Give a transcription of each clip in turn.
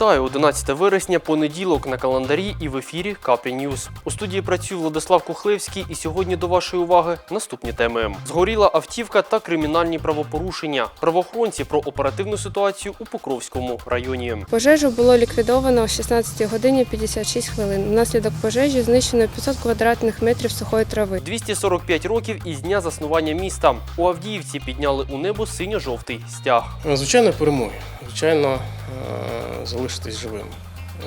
Вітаю, 11 вересня, понеділок на календарі і в ефірі Капі Ньюз. У студії працює Владислав Кухлевський, і сьогодні до вашої уваги наступні теми: згоріла автівка та кримінальні правопорушення. Правоохоронці про оперативну ситуацію у Покровському районі. Пожежу було ліквідовано о 16 годині 56 хвилин. Внаслідок пожежі знищено 500 квадратних метрів сухої трави. 245 років із дня заснування міста. У Авдіївці підняли у небо синьо-жовтий стяг. Звичайно, перемоги. Звичайно, е, залишитись живим.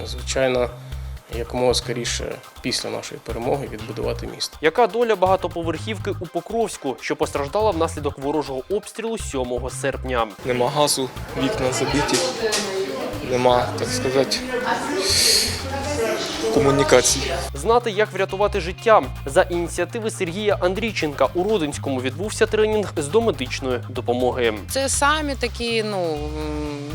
Звичайно, якомога скоріше після нашої перемоги відбудувати місто. Яка доля багатоповерхівки у Покровську, що постраждала внаслідок ворожого обстрілу 7 серпня? Нема газу, вікна забиті, нема, так сказати, комунікацій. Знати, як врятувати життя. За ініціативи Сергія Андрійченка у Родинському відбувся тренінг з домедичної допомоги. Це самі такі ну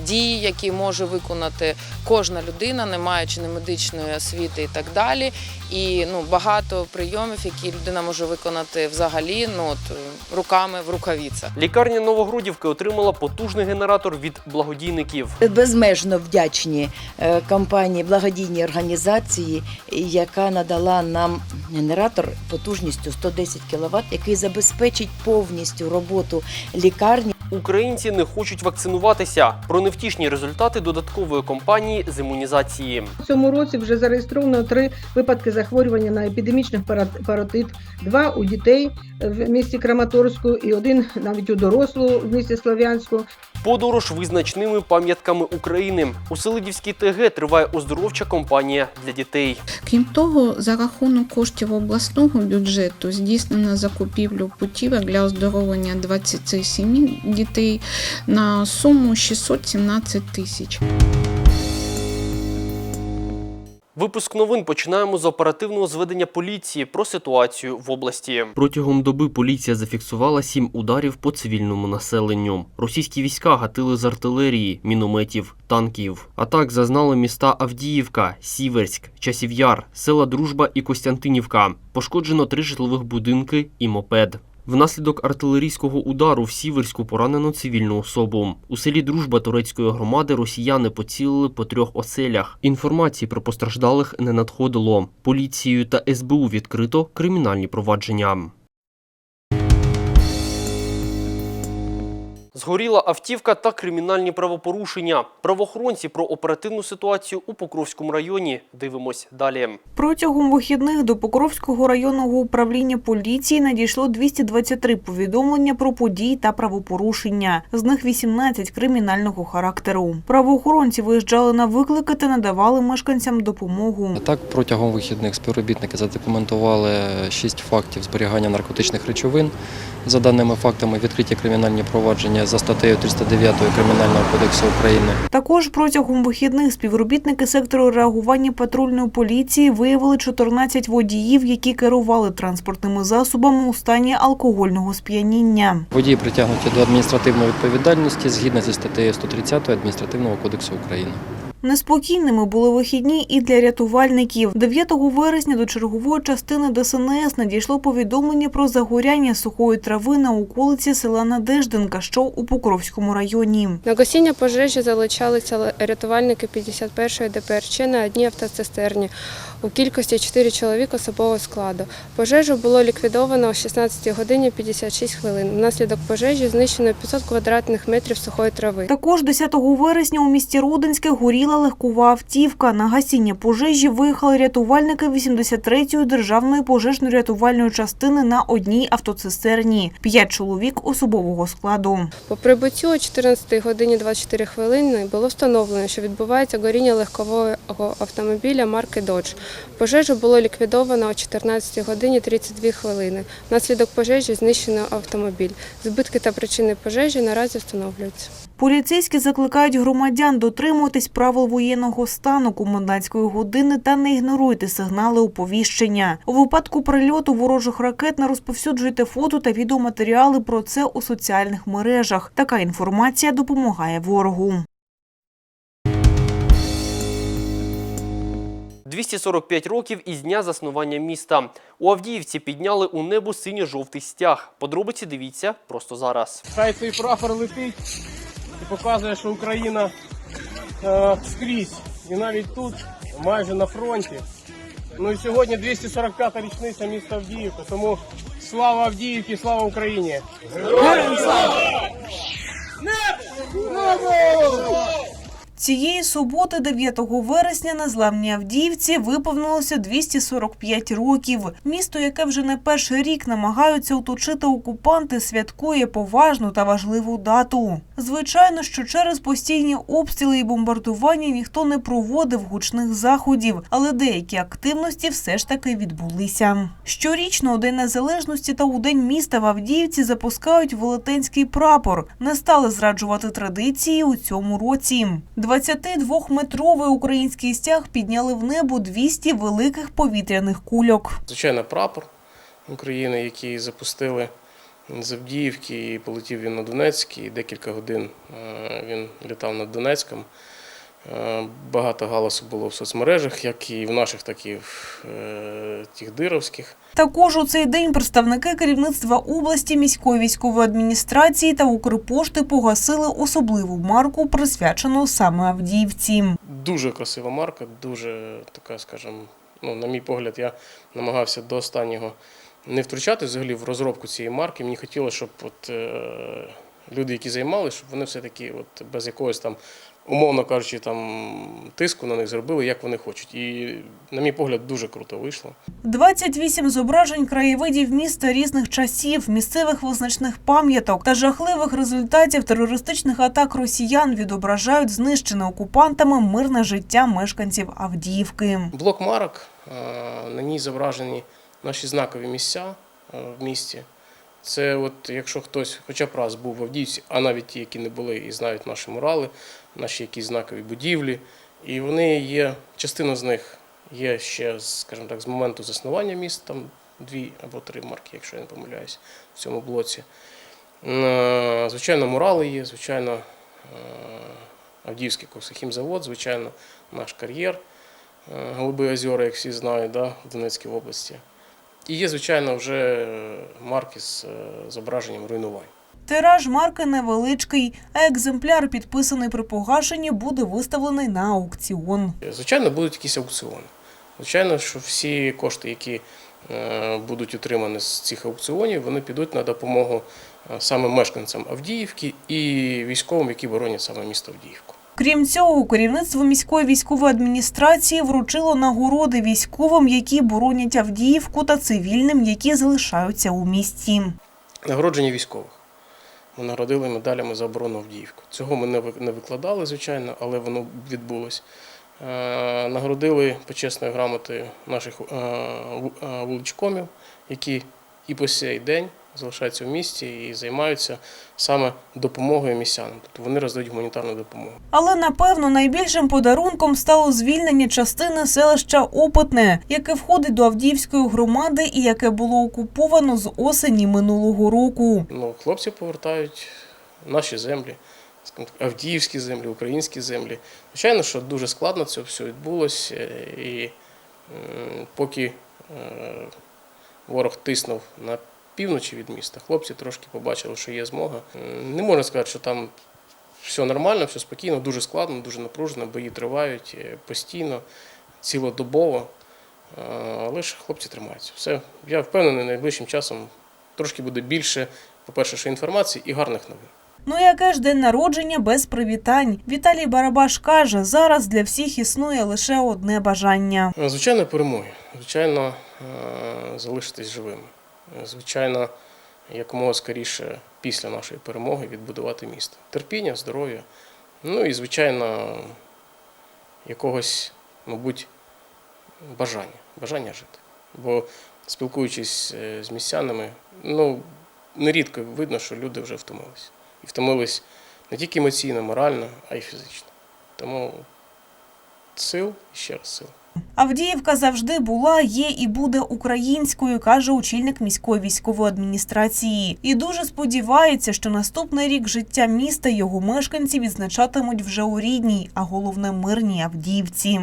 дії, які може виконати кожна людина, не маючи не медичної освіти і так далі. І ну багато прийомів, які людина може виконати взагалі, ну от е, руками в рукавицях. Лікарня Новогродівки отримала потужний генератор від благодійників. Безмежно вдячні е, компанії благодійній організації, яка надала нам генератор потужністю 110 кВт, який забезпечить повністю роботу лікарні. Українці не хочуть вакцинуватися. Про невтішні результати додаткової кампанії з імунізації. У цьому році вже зареєстровано три випадки захворювання на епідемічний парат- паротит, два у дітей в місті Краматорську і один навіть у дорослу в місті Слов'янську. Подорож визначними пам'ятками України. У Селидівській ТГ триває оздоровча кампанія для дітей. Крім того, за рахунок коштів обласного бюджету здійснено закупівлю путівок для оздоровлення 27 дітей на суму 617 тисяч. Випуск новин починаємо з оперативного зведення поліції про ситуацію в області. Протягом доби поліція зафіксувала сім ударів по цивільному населенню. Російські війська гатили з артилерії, мінометів, танків. Атак зазнали міста Авдіївка, Сіверськ, Часів'яр, села Дружба і Костянтинівка. Пошкоджено три житлових будинки і мопед. Внаслідок артилерійського удару в Сіверську поранено цивільну особу. У селі Дружба турецької громади росіяни поцілили по трьох оселях. Інформації про постраждалих не надходило. Поліцією та СБУ відкрито кримінальні провадження. Згоріла автівка та кримінальні правопорушення. Правоохоронці про оперативну ситуацію у Покровському районі. Дивимось далі. Протягом вихідних до Покровського районного управління поліції надійшло 223 повідомлення про події та правопорушення. З них 18 кримінального характеру. Правоохоронці виїжджали на виклики та надавали мешканцям допомогу. Так, протягом вихідних співробітники задокументували шість фактів зберігання наркотичних речовин. За даними фактами, відкриті кримінальні провадження за статтею 309 Кримінального кодексу України. Також протягом вихідних співробітники сектору реагування патрульної поліції виявили 14 водіїв, які керували транспортними засобами у стані алкогольного сп'яніння. Водії притягнуті до адміністративної відповідальності згідно зі статтею 130 Адміністративного кодексу України. Неспокійними були вихідні і для рятувальників. 9 вересня до чергової частини ДСНС надійшло повідомлення про загоряння сухої трави на околиці села Надеждинка, що у Покровському районі. На гасіння пожежі залучалися рятувальники 51-ї ДПРЧ на одній автоцистерні у кількості 4 чоловік особового складу. Пожежу було ліквідовано о 16 годині 56 хвилин. Внаслідок пожежі знищено 500 квадратних метрів сухої трави. Також 10 вересня у місті Родинське горіла легкова автівка. На гасіння пожежі виїхали рятувальники 83-ї державної пожежно-рятувальної частини на одній автоцистерні. П'ять чоловік особового складу. По прибуттю о 14 годині 24 хвилини було встановлено, що відбувається горіння легкового автомобіля марки Dodge. Пожежу було ліквідовано о 14 годині 32 хвилини. Внаслідок пожежі знищено автомобіль. Збитки та причини пожежі наразі встановлюються. Поліцейські закликають громадян дотримуватись правил воєнного стану, комендантської години та не ігноруйте сигнали оповіщення. У випадку прильоту ворожих ракет не розповсюджуйте фото та відеоматеріали про це у соціальних мережах. Така інформація допомагає ворогу. 245 років із дня заснування міста. У Авдіївці підняли у небо синьо-жовтий стяг. Подробиці дивіться просто зараз. Хай цей прапор летить і показує, що Україна е, скрізь. І навіть тут, майже на фронті. Ну і сьогодні 245-та річниця міста Авдіївка. Тому слава Авдіївці, слава Україні! Цієї суботи, 9 вересня, на зламній Авдіївці виповнилося 245 років. Місто, яке вже не перший рік намагаються оточити окупанти, святкує поважну та важливу дату. Звичайно, що через постійні обстріли і бомбардування ніхто не проводив гучних заходів, але деякі активності все ж таки відбулися. Щорічно у День Незалежності та у День міста в Авдіївці запускають велетенський прапор. Не стали зраджувати традиції у цьому році. 22-метровий український стяг підняли в небо 200 великих повітряних кульок. Звичайно, прапор України, який запустили з Авдіївки, і полетів він на Донецьк, і декілька годин е, він літав над Донецьком. Е, Багато галасу було в соцмережах, як і в наших, так і в е, тих дировських. Також у цей день представники керівництва області, міської військової адміністрації та Укрпошти погасили особливу марку, присвячену саме Авдіївці. Дуже красива марка, дуже така, скажімо, ну, на мій погляд, я намагався до останнього не втручати взагалі в розробку цієї марки. Мені хотілося, щоб от, е, люди, які займалися, щоб вони все-таки от, без якогось там, умовно кажучи, там, тиску на них зробили, як вони хочуть. І, на мій погляд, дуже круто вийшло. 28 зображень краєвидів міста різних часів, місцевих визначних пам'яток та жахливих результатів терористичних атак росіян відображають знищене окупантами мирне життя мешканців Авдіївки. Блок марок, е, на ній зображені наші знакові місця е, в місті. Це от якщо хтось хоча б раз був в Авдіївці, а навіть ті, які не були і знають наші мурали, наші якісь знакові будівлі, і вони є, частина з них є ще, скажімо так, з моменту заснування міста, там дві або три марки, якщо я не помиляюсь, в цьому блоці. Е, Звичайно, мурали є, звичайно, е, Авдіївський коксохімзавод, звичайно, наш кар'єр. Голуби озера, як всі знають, да, в Донецькій області. І є, звичайно, вже марки з е, зображенням руйнувань. Тираж марки невеличкий, а екземпляр, підписаний при погашенні, буде виставлений на аукціон. Звичайно, будуть якісь аукціони. Звичайно, що всі кошти, які е, будуть отримані з цих аукціонів, вони підуть на допомогу е, саме мешканцям Авдіївки і військовим, які боронять саме місто Авдіївку. Крім цього, керівництво міської військової адміністрації вручило нагороди військовим, які боронять Авдіївку, та цивільним, які залишаються у місті. Нагородження військових. Ми нагородили медалями за оборону Авдіївку. Цього ми не викладали, звичайно, але воно відбулось. Е, Нагородили почесною грамотою наших е, е, вуличкомів, які і по сей день залишаються в місті і займаються саме допомогою містянам. Тобто вони роздають гуманітарну допомогу. Але напевно найбільшим подарунком стало звільнення частини селища Опитне, яке входить до Авдіївської громади і яке було окуповано з осені минулого року. Ну, хлопці повертають наші землі, авдіївські землі, українські землі. Звичайно, що дуже складно це все відбулося, і м, поки е, ворог тиснув на півночі від міста, хлопці трошки побачили, що є змога. Не можна сказати, що там все нормально, все спокійно, дуже складно, дуже напружено, бої тривають е, постійно, цілодобово. Е, Але ж хлопці тримаються. Все, я впевнений, найближчим часом трошки буде більше, по-перше, що інформації і гарних новин. Ну яке ж день народження без привітань? Віталій Барабаш каже, зараз для всіх існує лише одне бажання. Е, Звичайно, перемоги. Звичайно, е, залишитись живими. Звичайно, якомога скоріше після нашої перемоги відбудувати місто. Терпіння, здоров'я. Ну і, звичайно, якогось, мабуть, бажання. Бажання жити. Бо спілкуючись е, з містянами, ну, нерідко видно, що люди вже втомились. І втомились не тільки емоційно, морально, а й фізично. Тому сил і ще раз сил. Авдіївка завжди була, є і буде українською, каже очільник міської військової адміністрації. І дуже сподівається, що наступний рік життя міста його мешканці відзначатимуть вже у рідній, а головне мирній Авдіївці.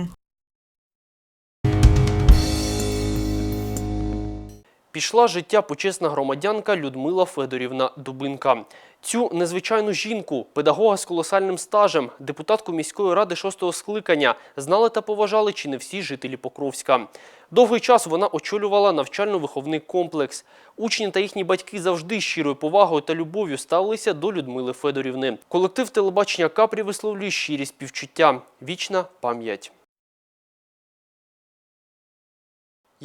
Пішла життя почесна громадянка Людмила Федорівна Дубинка. Цю незвичайну жінку, педагога з колосальним стажем, депутатку міської ради шостого скликання, знали та поважали чи не всі жителі Покровська. Довгий час вона очолювала навчально-виховний комплекс. Учні та їхні батьки завжди щирою повагою та любов'ю ставилися до Людмили Федорівни. Колектив телебачення Капрі висловлює щирі співчуття. Вічна пам'ять.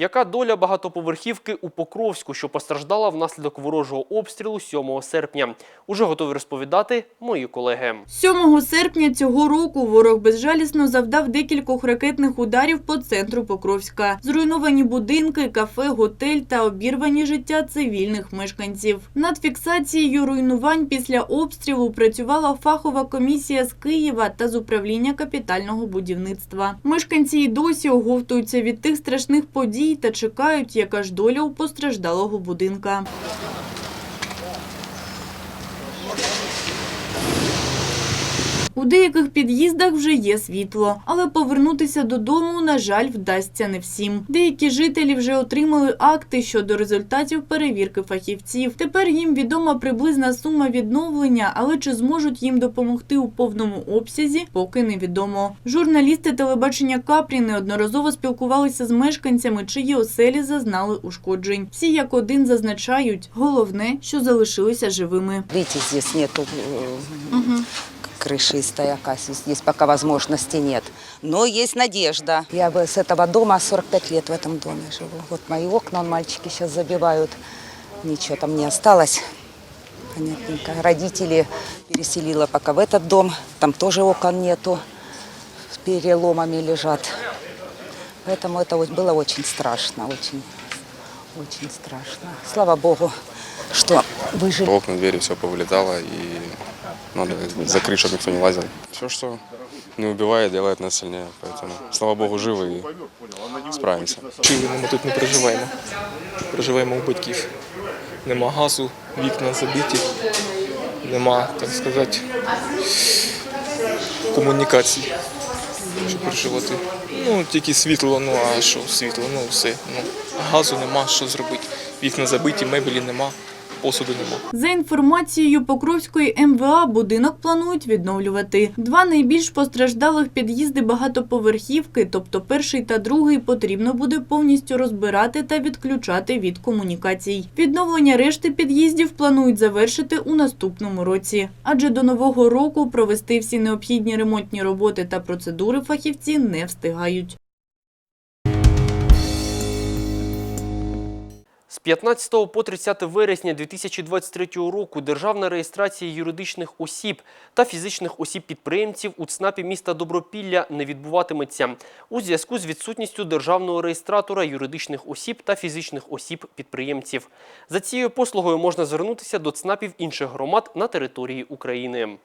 Яка доля багатоповерхівки у Покровську, що постраждала внаслідок ворожого обстрілу 7 серпня? Уже готові розповідати мої колеги. 7 серпня цього року ворог безжалісно завдав декількох ракетних ударів по центру Покровська. Зруйновані будинки, кафе, готель та обірвані життя цивільних мешканців. Над фіксацією руйнувань після обстрілу працювала фахова комісія з Києва та з управління капітального будівництва. Мешканці й досі оговтуються від тих страшних подій та чекають, яка ж доля у постраждалого будинка. У деяких під'їздах вже є світло, але повернутися додому, на жаль, вдасться не всім. Деякі жителі вже отримали акти щодо результатів перевірки фахівців. Тепер їм відома приблизна сума відновлення, але чи зможуть їм допомогти у повному обсязі, поки невідомо. Журналісти телебачення Капрі неодноразово спілкувалися з мешканцями, чиї оселі зазнали ушкоджень. Всі як один зазначають, головне, що залишилися живими. Видите, здесь нету э, крыши стояка, здесь пока возможности нет. Но есть надежда. Я с этого дома 45 лет в этом доме живу. Вот мои окна, мальчики сейчас забивают. Ничего там не осталось. Понятненько. Родители переселила пока в этот дом. Там тоже окон нету. С переломами лежат. Поэтому это было очень страшно, очень, очень страшно. Слава Богу, что выжили. Окна, двери, все повылетало, и надо закрыть, чтобы никто не лазил. Все, что не убивает, делает нас сильнее. Поэтому, слава богу, живы и справимся. Чили ми тут не проживаємо. Проживаємо у батьків. Нема газу, вікна забиті, нема, так сказати, комунікацій, щоб проживати. Ну, тільки світло, ну а що світло, ну все. Ну, газу нема, що зробити. Вікна забиті, мебелі нема, посуду нема. За інформацією Покровської МВА, будинок планують відновлювати. Два найбільш постраждалих під'їзди багатоповерхівки, тобто перший та другий, потрібно буде повністю розбирати та відключати від комунікацій. Відновлення решти під'їздів планують завершити у наступному році. Адже до нового року провести всі необхідні ремонтні роботи та процедури фахівці не встигають. З 15 по 30 вересня 2023 року державна реєстрація юридичних осіб та фізичних осіб-підприємців у ЦНАПі міста Добропілля не відбуватиметься у зв'язку з відсутністю державного реєстратора юридичних осіб та фізичних осіб-підприємців. За цією послугою можна звернутися до ЦНАПів інших громад на території України.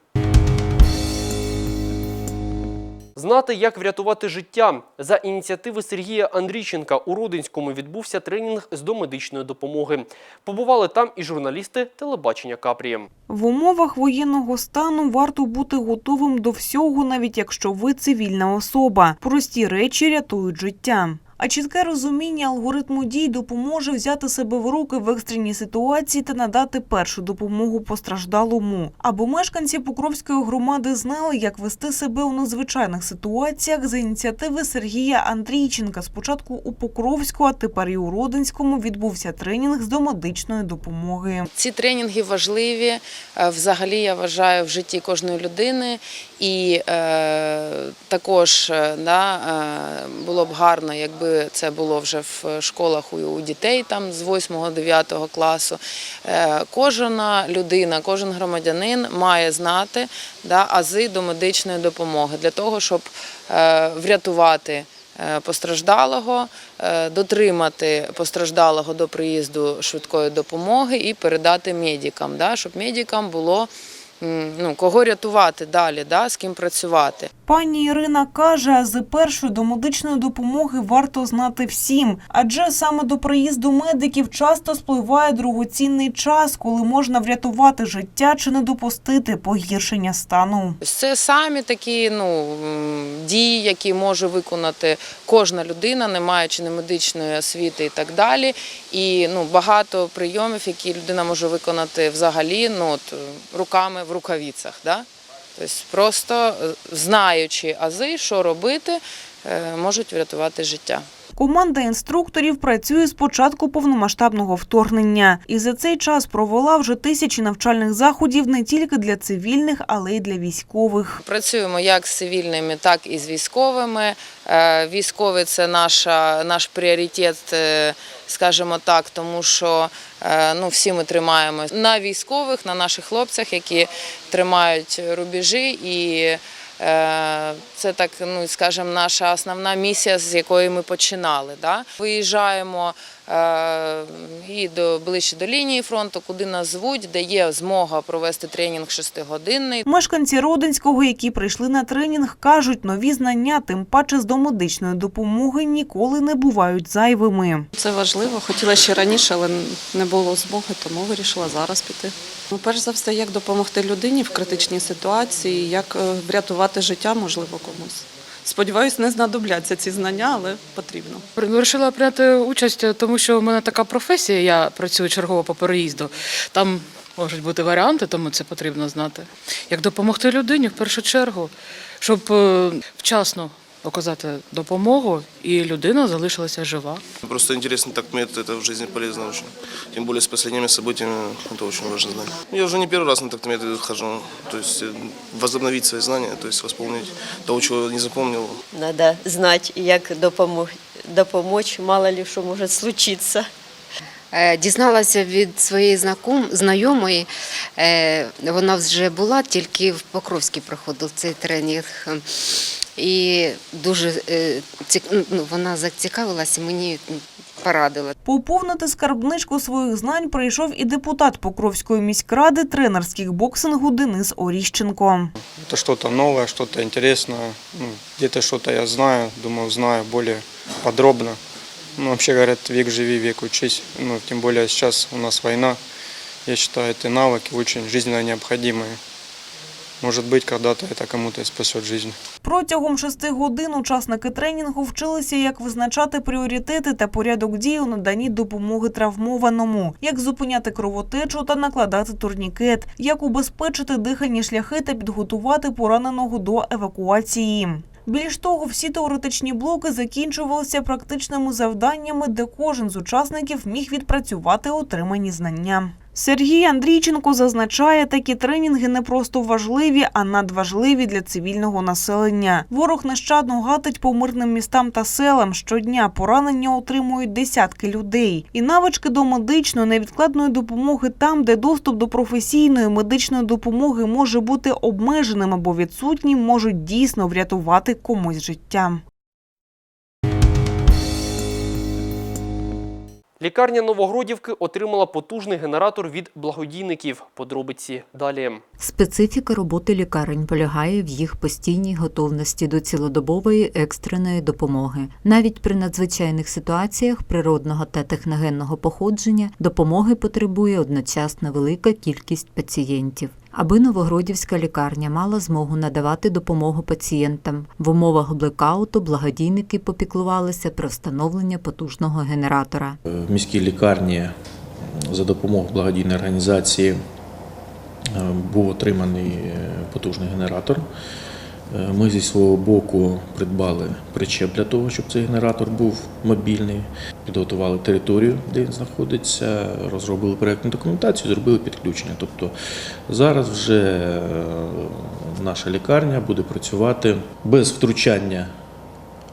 Знати, як врятувати життя. За ініціативи Сергія Андрійченка у Родинському відбувся тренінг з домедичної допомоги. Побували там і журналісти телебачення Капрі. В умовах воєнного стану варто бути готовим до всього, навіть якщо ви цивільна особа. Прості речі рятують життя. А чітке розуміння алгоритму дій допоможе взяти себе в руки в екстреній ситуації та надати першу допомогу постраждалому. Аби мешканці Покровської громади знали, як вести себе у надзвичайних ситуаціях, за ініціативи Сергія Андрійченка спочатку у Покровську, а тепер і у Родинському відбувся тренінг з домедичної допомоги. Ці тренінги важливі. е, Взагалі, я вважаю, в житті кожної людини. І е, також е, да, е, було б гарно, якби це було вже в школах у, у дітей там з 8-9 класу. Е, кожна людина, кожен громадянин має знати да, ази до медичної допомоги для того, щоб е, врятувати е, постраждалого, дотримати постраждалого до приїзду швидкої допомоги і передати медикам, да, щоб медикам було ну, кого рятувати далі, да, з ким працювати. Пані Ірина каже, з першої до медичної допомоги варто знати всім, адже саме до приїзду медиків часто спливає дорогоцінний час, коли можна врятувати життя чи не допустити погіршення стану. Це самі такі ну, дії, які може виконати кожна людина, не маючи не медичної освіти і так далі. І ну, багато прийомів, які людина може виконати взагалі ну, от, руками в рукавицях. Да? Тобто просто е, знаючи ази, що робити, е, можуть врятувати життя. Команда інструкторів працює з початку повномасштабного вторгнення і за цей час провела вже тисячі навчальних заходів не тільки для цивільних, але й для військових. Працюємо як з цивільними, так і з військовими. Е, Військові це наша, наш пріоритет, е, скажімо так, тому що е, ну, всі ми тримаємо на військових, на наших хлопцях, які тримають рубежі. І це так, ну скажімо, наша основна місія, з якої ми починали. Да? Виїжджаємо е, і до ближче до лінії фронту, куди нас звуть, де є змога провести тренінг шестигодинний. Мешканці Родинського, які прийшли на тренінг, кажуть, нові знання, тим паче з домедичної допомоги, ніколи не бувають зайвими. Це важливо. Хотіла ще раніше, але не було змоги, тому вирішила зараз піти. Ну, перш за все, як допомогти людині в критичній ситуації, як е, врятувати життя, можливо, комусь. Сподіваюсь, не знадобляться ці знання, але потрібно. Вирішила прийняти участь, тому що в мене така професія, я працюю чергово по переїзду. Там можуть бути варіанти, тому це потрібно знати. Як допомогти людині в першу чергу, щоб е, вчасно оказати допомогу і людина залишилася жива. Просто интересный так метод, это в жизни полезно очень. Тем более с последними событиями это очень важно знать. Я уже не первый раз на тактометры хожу, то есть э, возобновить свои знания, то есть восполнить того, чего не запомнил. Треба знати, як допомог, допомочь, мало ли що може случитися. Е, Дізналася від своєї знаком, знайомої, е, вона вже була, тільки в Покровській проходив цей тренінг. І дуже е, ну, вона зацікавилася, мені порадила. Поповнити скарбничку своїх знань прийшов і депутат Покровської міськради тренерських боксингу Денис Оріщенко. Это что-то новое, что-то интересное. Ну, где-то что-то я знаю, думаю, знаю более подробно. Ну, вообще говорят, век живи, век учись. Ну, тем более сейчас у нас война. Я считаю, эти навыки очень жизненно необходимые. Может быть, когда-то это кому-то и спасет жизнь. Протягом шести годин учасники тренінгу вчилися, як визначати пріоритети та порядок дій у наданні допомоги травмованому, як зупиняти кровотечу та накладати турнікет, як убезпечити дихальні шляхи та підготувати пораненого до евакуації. Більш того, всі теоретичні блоки закінчувалися практичними завданнями, де кожен з учасників міг відпрацювати отримані знання. Сергій Андрійченко зазначає, такі тренінги не просто важливі, а надважливі для цивільного населення. Ворог нещадно гатить по мирним містам та селам. Щодня поранення отримують десятки людей. І навички до медичної невідкладної допомоги там, де доступ до професійної медичної допомоги може бути обмеженим або відсутнім, можуть дійсно врятувати комусь життя. Лікарня Новогродівки отримала потужний генератор від благодійників. Подробиці далі. Специфіка роботи лікарень полягає в їх постійній готовності до цілодобової екстреної допомоги. Навіть при надзвичайних ситуаціях природного та техногенного походження допомоги потребує одночасно велика кількість пацієнтів. Аби Новогродівська лікарня мала змогу надавати допомогу пацієнтам в умовах блекауту, благодійники попіклувалися про встановлення потужного генератора. В міській лікарні за допомогою благодійної організації е, був отриманий е, потужний генератор. Е, Ми зі свого боку придбали причеп для того, щоб цей генератор був мобільний, підготували територію, де він знаходиться, розробили проєктну документацію, зробили підключення. Тобто зараз вже е, наша лікарня буде працювати без втручання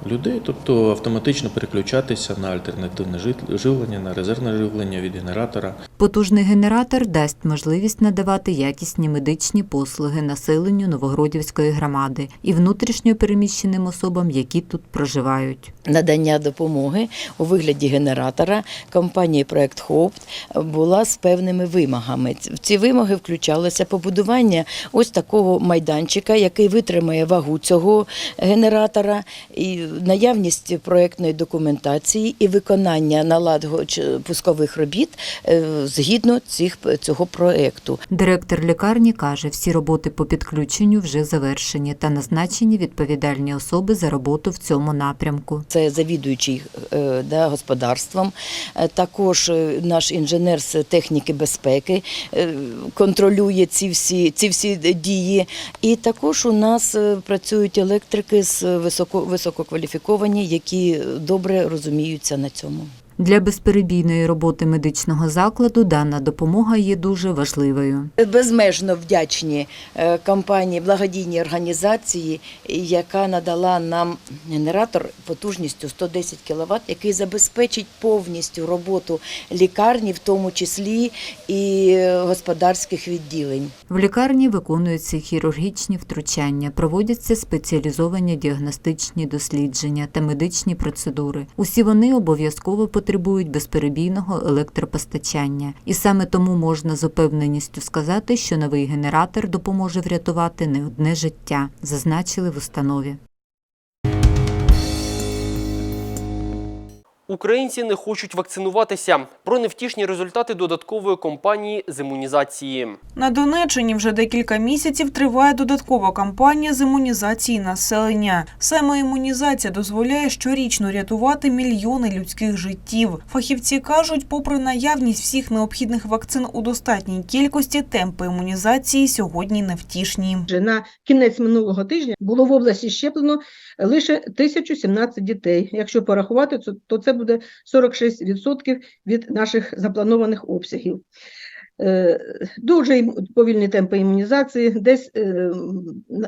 людей, тобто автоматично переключатися на альтернативне живлення, на резервне живлення від генератора. Потужний генератор дасть можливість надавати якісні медичні послуги населенню Новогродівської громади і внутрішньо переміщеним особам, які тут проживають. надання допомоги у вигляді генератора компанії Проект Хоп була з певними вимогами. В ці вимоги включалося побудування ось такого майданчика, який витримає вагу цього генератора, і наявність проектної документації і виконання наладгоч пускових робіт е, згідно цих цього проекту. Директор лікарні каже, всі роботи по підключенню вже завершені та назначені відповідальні особи за роботу в цьому напрямку. Це завідуючий е, да, господарством, Е, також наш інженер з техніки безпеки контролює ці всі, ці всі дії. І також у нас працюють електрики з високо, висококваліфіковані, які добре розуміються на цьому. Для безперебійної роботи медичного закладу дана допомога є дуже важливою. Безмежно вдячні е, компанії, благодійній організації, яка надала нам генератор потужністю 110 кВт, який забезпечить повністю роботу лікарні, в тому числі і е, господарських відділень. В лікарні виконуються хірургічні втручання, проводяться спеціалізовані діагностичні дослідження та медичні процедури. Усі вони обов'язково потребують безперебійного електропостачання, і саме тому можна з упевненістю сказати, що новий генератор допоможе врятувати не одне життя, зазначили в установі. Українці не хочуть вакцинуватися. Про невтішні результати додаткової кампанії з імунізації. На Донеччині вже декілька місяців триває додаткова кампанія з імунізації населення. Саме імунізація дозволяє щорічно рятувати мільйони людських життів. Фахівці кажуть, попри наявність всіх необхідних вакцин у достатній кількості, темпи імунізації сьогодні невтішні. На кінець минулого тижня було в області щеплено лише 1017 дітей. Якщо порахувати, то- це буде 46% від наших запланованих обсягів. Е, Дуже повільні темпи імунізації. Десь е,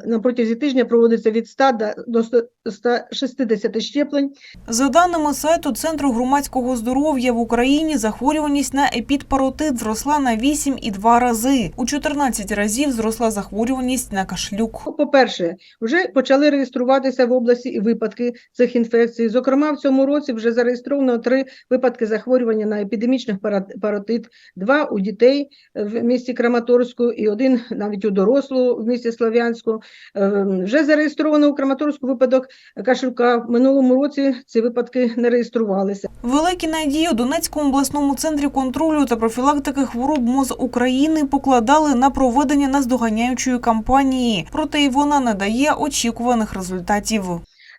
на протязі тижня проводиться від 100 до- до 100 160 щеплень. За даними сайту Центру громадського здоров'я в Україні, захворюваність на епідпаротит зросла на 8,2 рази. У 14 разів зросла захворюваність на кашлюк. По-перше, вже почали реєструватися в області і випадки цих інфекцій. Зокрема, в цьому році вже зареєстровано три випадки захворювання на епідемічний пара- паротит, два у дітей в місті Краматорську і один навіть у дорослу в місті Слов'янську. Е, Вже зареєстровано у Краматорську випадок кашлюка. В минулому році ці випадки не реєструвалися. Великі надії у Донецькому обласному центрі контролю та профілактики хвороб МОЗ України покладали на проведення наздоганяючої кампанії, проте й вона не дає очікуваних результатів.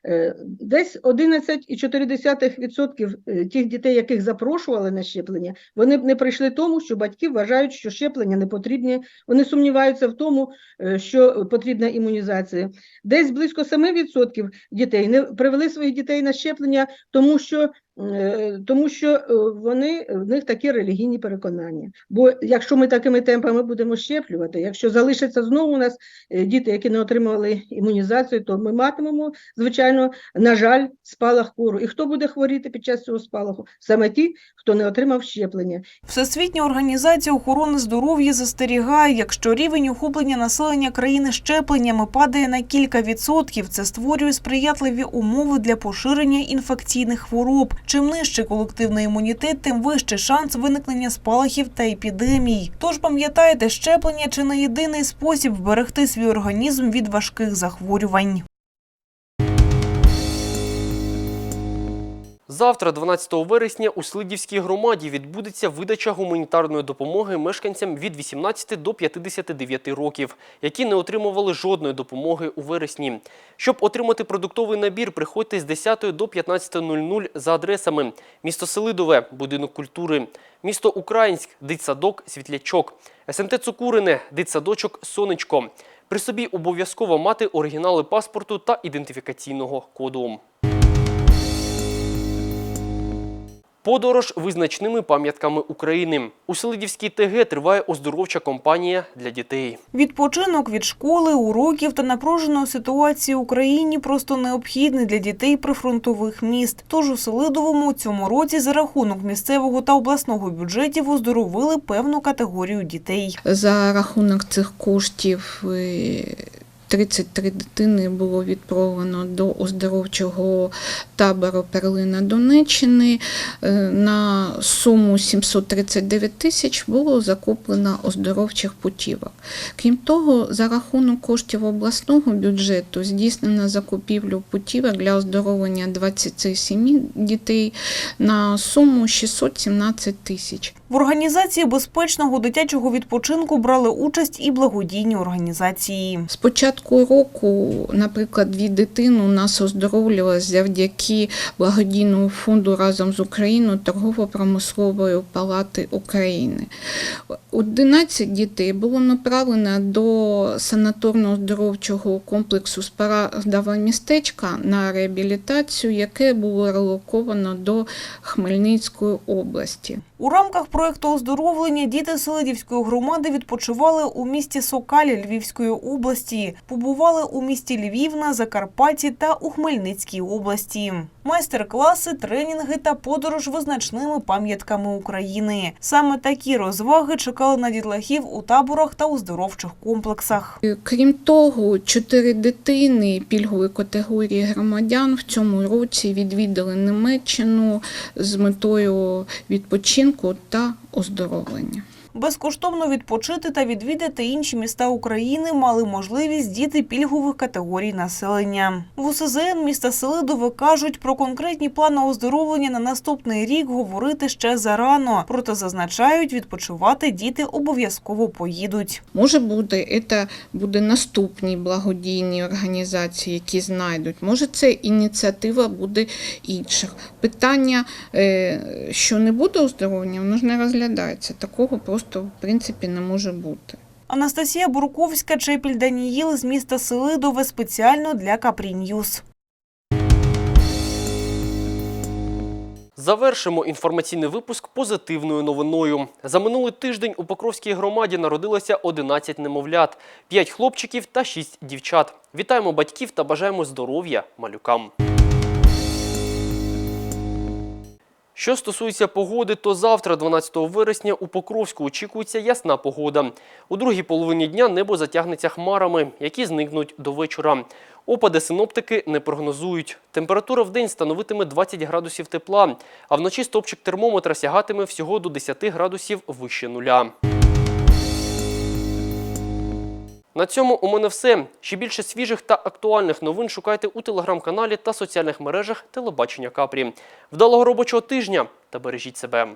Е, Десь 11,4% е, тих дітей, яких запрошували на щеплення, вони не прийшли тому, що батьки вважають, що щеплення не потрібні. Вони сумніваються в тому, е, що потрібна імунізація. Десь близько 7% дітей не привели своїх дітей на щеплення, тому що тому що е, вони в них такі релігійні переконання. Бо якщо ми такими темпами будемо щеплювати, якщо залишаться знову у нас е, діти, які не отримали імунізацію, то ми матимемо звичайно, на жаль, спалах кору. І хто буде хворіти під час цього спалаху? Саме ті, хто не отримав щеплення. Всесвітня організація охорони здоров'я застерігає, якщо рівень охоплення населення країни щепленнями падає на кілька відсотків, це створює сприятливі умови для поширення інфекційних хвороб. Чим нижче колективний імунітет, тим вищий шанс виникнення спалахів та епідемій. Тож пам'ятайте, щеплення чи не єдиний спосіб вберегти свій організм від важких захворювань. Завтра, 12 вересня, у Слидівській громаді відбудеться видача гуманітарної допомоги мешканцям від 18 до 59 років, які не отримували жодної допомоги у вересні. Щоб отримати продуктовий набір, приходьте з 10 до 15.00 за адресами місто Селидове, будинок культури, місто Українськ, дитсадок, світлячок, СМТ Цукурине, дитсадочок, сонечко. При собі обов'язково мати оригінали паспорту та ідентифікаційного коду. Подорож визначними пам'ятками України. У Селидівській ТГ триває оздоровча кампанія для дітей. Відпочинок від школи, уроків та напруженої ситуації в Україні просто необхідний для дітей прифронтових міст. Тож у Селидовому цьому році за рахунок місцевого та обласного бюджетів оздоровили певну категорію дітей. За рахунок цих коштів е, 33 дитини було відправлено до оздоровчого табору Перлина Донеччини. Е, На суму 739 тисяч було закуплено оздоровчих путівок. Крім того, за рахунок коштів обласного бюджету здійснено закупівлю путівок для оздоровлення 27 дітей на суму 617 тисяч. В організації безпечного дитячого відпочинку брали участь і благодійні організації. З початку року, наприклад, дві дитини у нас оздоровлювалися завдяки благодійному фонду разом з Україною торгово-промислової палати України. 11 дітей було направлено до санаторно-оздоровчого комплексу Спарадове містечка на реабілітацію, яке було релоковано до Хмельницької області. У рамках проекту оздоровлення діти Селидівської громади відпочивали у місті Сокалі Львівської області, побували у місті Львів на Закарпатті та у Хмельницькій області. Майстер-класи, тренінги та подорож визначними пам'ятками України. Саме такі розваги чекали на дітлахів у таборах та оздоровчих комплексах. Крім того, чотири дитини пільгової категорії громадян в цьому році відвідали Німеччину з метою відпочинку та оздоровлення. Безкоштовно відпочити та відвідати інші міста України мали можливість діти пільгових категорій населення. В УСЗН міста Селидове кажуть, про конкретні плани оздоровлення на наступний рік говорити ще зарано. Проте зазначають, відпочивати діти обов'язково поїдуть. Може бути, це буде наступні благодійні організації, які знайдуть. Може, це ініціатива буде інших. Питання, е, що не буде оздоровлення, воно ж не розглядається. Такого просто в принципі не може бути. Анастасія Бурковська, Чепіль Даніїл з міста Селидове спеціально для Капрі Ньюз. Завершимо інформаційний випуск позитивною новиною. За минулий тиждень у Покровській громаді народилося 11 немовлят, 5 хлопчиків та 6 дівчат. Вітаємо батьків та бажаємо здоров'я малюкам. Що стосується погоди, то завтра, 12 вересня, у Покровську очікується ясна погода. У другій половині дня небо затягнеться хмарами, які зникнуть до вечора. Опади синоптики не прогнозують. Температура в день становитиме 20 градусів тепла, а вночі стопчик термометра сягатиме всього до 10 градусів вище нуля. На цьому у мене все. Ще більше свіжих та актуальних новин шукайте у телеграм-каналі та соціальних мережах телебачення Капрі. Вдалого робочого тижня та бережіть себе.